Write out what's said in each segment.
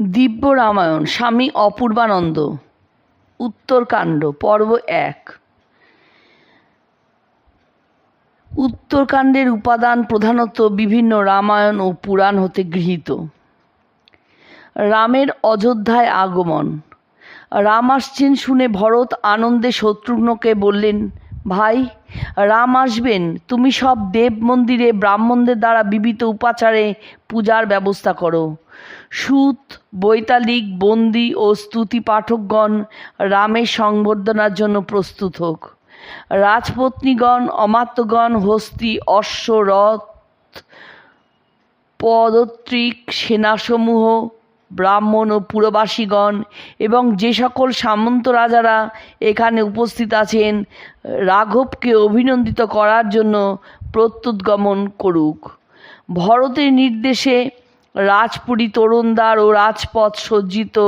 দিব্য রামায়ণ স্বামী অপূর্বানন্দ, উত্তরকাণ্ড, পর্ব এক। উত্তরকাণ্ডের উপাদান প্রধানত বিভিন্ন রামায়ণ ও পুরাণ হতে গৃহীত। রামের অযোধ্যায় আগমন। রাম আসছেন শুনে ভরত আনন্দে শত্রুঘ্নকে বললেন ভাই, রাম আসবেন। তুমি সব দেব মন্দিরে, ব্রাহ্মণদের দ্বারা বিবিধ উপাচারে পূজার ব্যবস্থা করো। সুত, বৈতালিক, বন্দি ও স্তুতি পাঠকগণ রামের সংবর্ধনার জন্য প্রস্তুত হোক। রাজপত্নীগণ, অমাত্যগণ, হস্তি অশ্ব রথ পদত্রিক, সেনাসমূহ ব্রাহ্মণ ও পুরবাসীগণ এবং যে সকল সামন্ত রাজারা এখানে উপস্থিত আছেন, রাঘবকে অভিনন্দিত করার জন্য প্রত্যুৎগমন করুক। ভরতের নির্দেশে রাজপুরী তরুণদ্বার ও রাজপথ সজ্জিত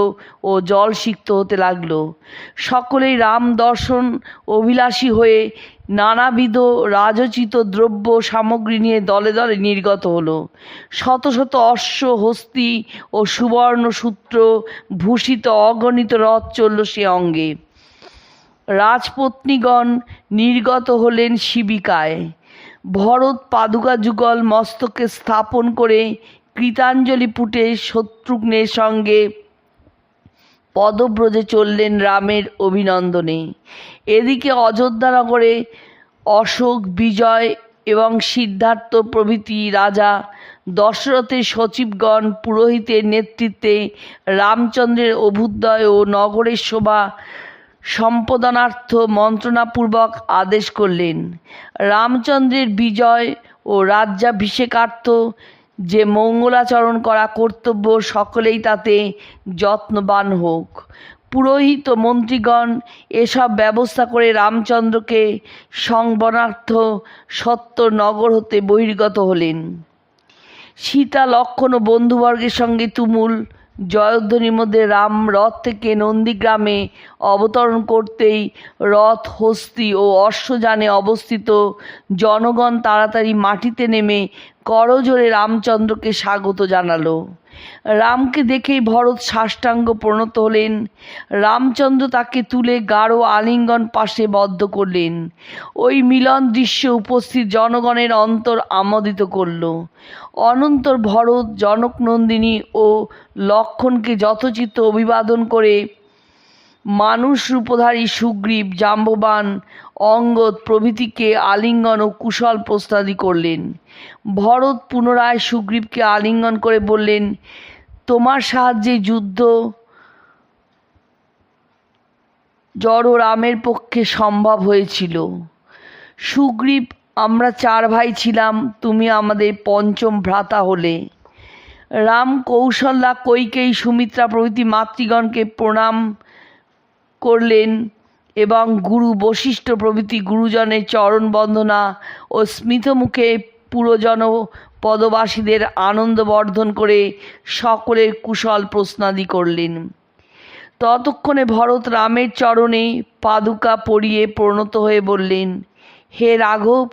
ও জলসিক্ত হতে লাগল। সকলেই রাম দর্শন অভিলাষী হয়ে নানাবিধ রাজচিত দ্রব্য সামগ্রী নিয়ে দলে দলে নির্গত হলো। শত শত অশ্ব, হস্তি ও সুবর্ণ সূত্র ভূষিত অগণিত রথ চলল সে অঙ্গে। রাজপত্নীগণ নির্গত হলেন শিবিকায়। ভরত পাদুকা যুগল মস্তকে স্থাপন করে কৃতাঞ্জলি পুটে শত্রুঘ্নের সঙ্গে পদব্রজে চললেন রামের অভিনন্দনে। এদিকে অযোধ্যানগরে অশোক, বিজয় এবং সিদ্ধার্থ প্রভৃতি রাজা, দশরথের সচিবগণ পুরোহিতের নেতৃত্বে রামচন্দ্রের অভ্যুদয় ও নগরের শোভা সম্পাদনার্থ মন্ত্রণাপূর্বক আদেশ করলেন। রামচন্দ্রের বিজয় ও রাজ্যাভিষেকার্থ যে মঙ্গলাচরণ করা কর্তব্য সকলেই তাতে যত্নবান হোক। পুরোহিত মন্ত্রীগণ এসব ব্যবস্থা করে রামচন্দ্রকে সংবনার্থ সত্য নগর হতে বহির্গত হলেন। সীতা, লক্ষণ ও বন্ধুবর্গের সঙ্গে তুমুল জয়ধ্বনির মধ্যে রাম রথ থেকে নন্দীগ্রামে অবতরণ করতেই রথ, হস্তি ও অশ্বযানে অবস্থিত। জনগণ তাড়াতাড়ি মাটিতে নেমে করজোরে রামচন্দ্রকে স্বাগত জানালো। রামকে দেখেই ভরত সাষ্টাঙ্গ প্রণত হলেন। রামচন্দ্র তাকে তুলে গাঢ় আলিঙ্গন পাশে বদ্ধ করলেন। ওই মিলন দৃশ্য উপস্থিত জনগণের অন্তর আমোদিত করল। অনন্তর ভরত জনকনন্দিনী ও লক্ষণকে যথোচিত অভিবাদন করে মানুষ রূপধারী সুগ্রীব, জাম্ববান অঙ্গদ প্রভৃতিকে আলিঙ্গন ও কুশল প্রস্তাদি করলেন। ভরত পুনরায় সুগ্রীবকে আলিঙ্গন করে বললেন, তোমার সাহায্যে যুদ্ধ জড় রামের পক্ষে সম্ভব হয়েছিল। সুগ্রীব, আমরা চার ভাই ছিলাম, তুমি আমাদের পঞ্চম ভ্রাতা হলে। রাম কৌশল্যা কৈকেয়ী সুমিত্রা প্রভৃতি মাতৃগণকে প্রণাম করলেন। এবং গুরু বশিষ্ঠ প্রভৃতি গুরুজনের চরণ বন্দনা ও স্মিতমুখে পুরজন পদবাসীদের আনন্দ বর্ধন করে সকলের কুশল প্রশ্নাদি করলেন। ততক্ষণে ভরত রামের চরণে পাদুকা পরিয়ে প্রণত হয়ে বললেন, হে রাঘব,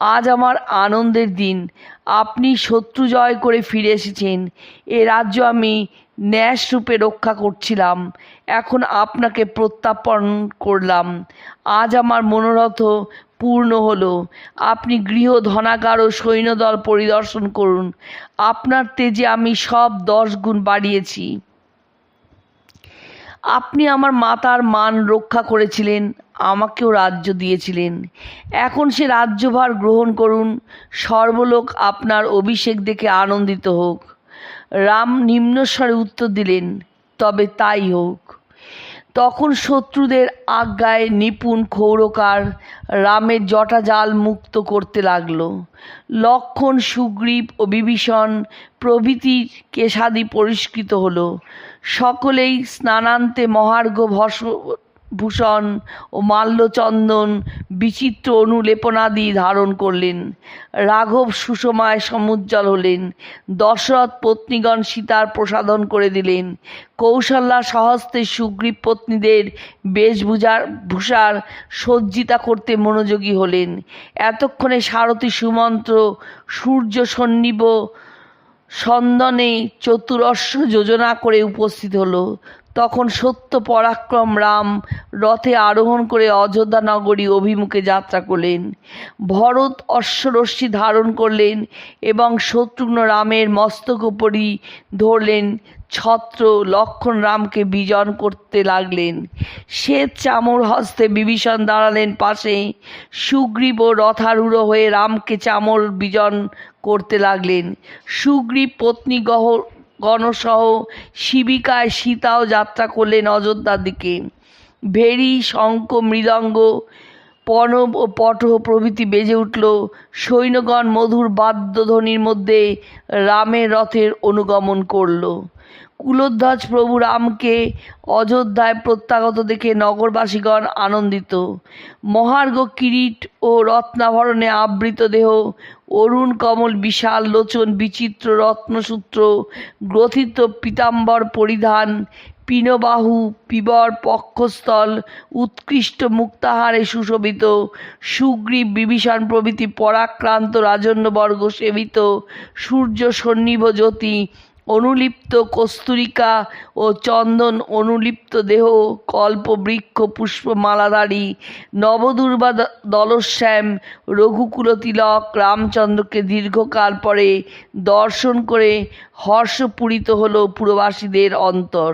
আজ আমার আনন্দের দিন। আপনি শত্রু জয় করে ফিরে এসেছেন। এ রাজ্য আমি ন্যাস রূপে রক্ষা করছিলাম। এখন আপনাকে প্রত্যাপন করলাম। আজ আমার মনোরথ পূর্ণ হলো। আপনি গৃহ ধনাগার ও সৈন্যদল পরিদর্শন করুন। আপনার তেজে আমি সব দশ গুণ বাড়িয়েছি। আপনি আমার মাতার মান রক্ষা করেছিলেন, আমাকেও রাজ্য দিয়েছিলেন। এখন সে রাজ্যভার গ্রহণ করুন। সর্বলোক আপনার অভিষেক দেখে আনন্দিত হোক। রাম নিম্নস্বরে উত্তর দিলেন, তবে তাই হোক। তখন শত্রুদের আজ্ঞায় নিপুণ ক্ষৌরকার রামের জটাজাল মুক্ত করতে লাগল। লক্ষণ, সুগ্রীব ও বিভীষণ প্রভৃতির কেশাদি পরিষ্কৃত হলো। সকলেই স্নানান্তে মহার্ঘ ভস ভূষণ ও মাল্যচন্দন বিচিত্র অনুলেপনাদি ধারণ করলেন। রাঘব সুষমায় সমুজ্জ্বল হলেন। দশরথ পত্নীগণ সীতার প্রসাদন করে দিলেন। কৌশল্যা সহস্তে সুগ্রীব পত্নীদের বেশভূষার ভূষার সজ্জিতা করতে মনোযোগী হলেন। এতক্ষণে সারথী সুমন্ত্র সূর্য সন্নিব সন্দনে চতুরস্র যোজনা করে উপস্থিত হলো। তখন সত্য পরাক্রম রাম রথে আরোহণ করে অযোধ্যা নগরী অভিমুখে যাত্রা করলেন। ভরত অশ্বরশ্মি ধারণ করলেন এবং শত্রুঘ্ন রামের মস্তক উপরই ধরলেন ছত্র লক্ষণ রামকে বিজন করতে লাগলেন। শ্বেত চামর হস্তে বিভীষণ দাঁড়ালেন পাশে। সুগ্রীব ও রথারূঢ় হয়ে রামকে চামর বিজন করতে লাগলেন। সুগ্রীব পত্নী গহ গণসহ শিবিকায় সীতাও যাত্রা করলেন অযোধ্যার দিকে। ভেরি শঙ্খ মৃদঙ্গ, পণব ও পটহ প্রভৃতি বেজে উঠল। সৈন্যগণ মধুর বাদ্যধ্বনির মধ্যে রামের রথের অনুগমন করল। কুলোধ্বজ প্রভু রামকে অযোধ্যায় প্রত্যাগত দেখে নগরবাসীগণ আনন্দিত। মহার্ঘ কিরীট ও রত্নাভরণে আবৃত দেহ, অরুণ কমল বিশাল লোচন বিচিত্র রত্নসূত্র, গ্রথিত পীতাম্বর পরিধান পিনবাহু পিবর পক্ষস্থল, উৎকৃষ্ট মুক্তাহারে সুশোভিত, সুগ্রীব বিভীষণ প্রভৃতি পরাক্রান্ত রাজন্যবর্গ সেবিত, সূর্য সন্নিভ জ্যোতি অনুলিপ্ত কস্তুরিকা ও চন্দন অনুলিপ্ত দেহ, কল্প, বৃক্ষ পুষ্পমালাধারী নবদুর্বা দলশ্যাম রঘুকুল তিলক রামচন্দ্রকে দীর্ঘকাল পরে দর্শন করে হর্ষপূরিত হল পুরবাসীদের অন্তর।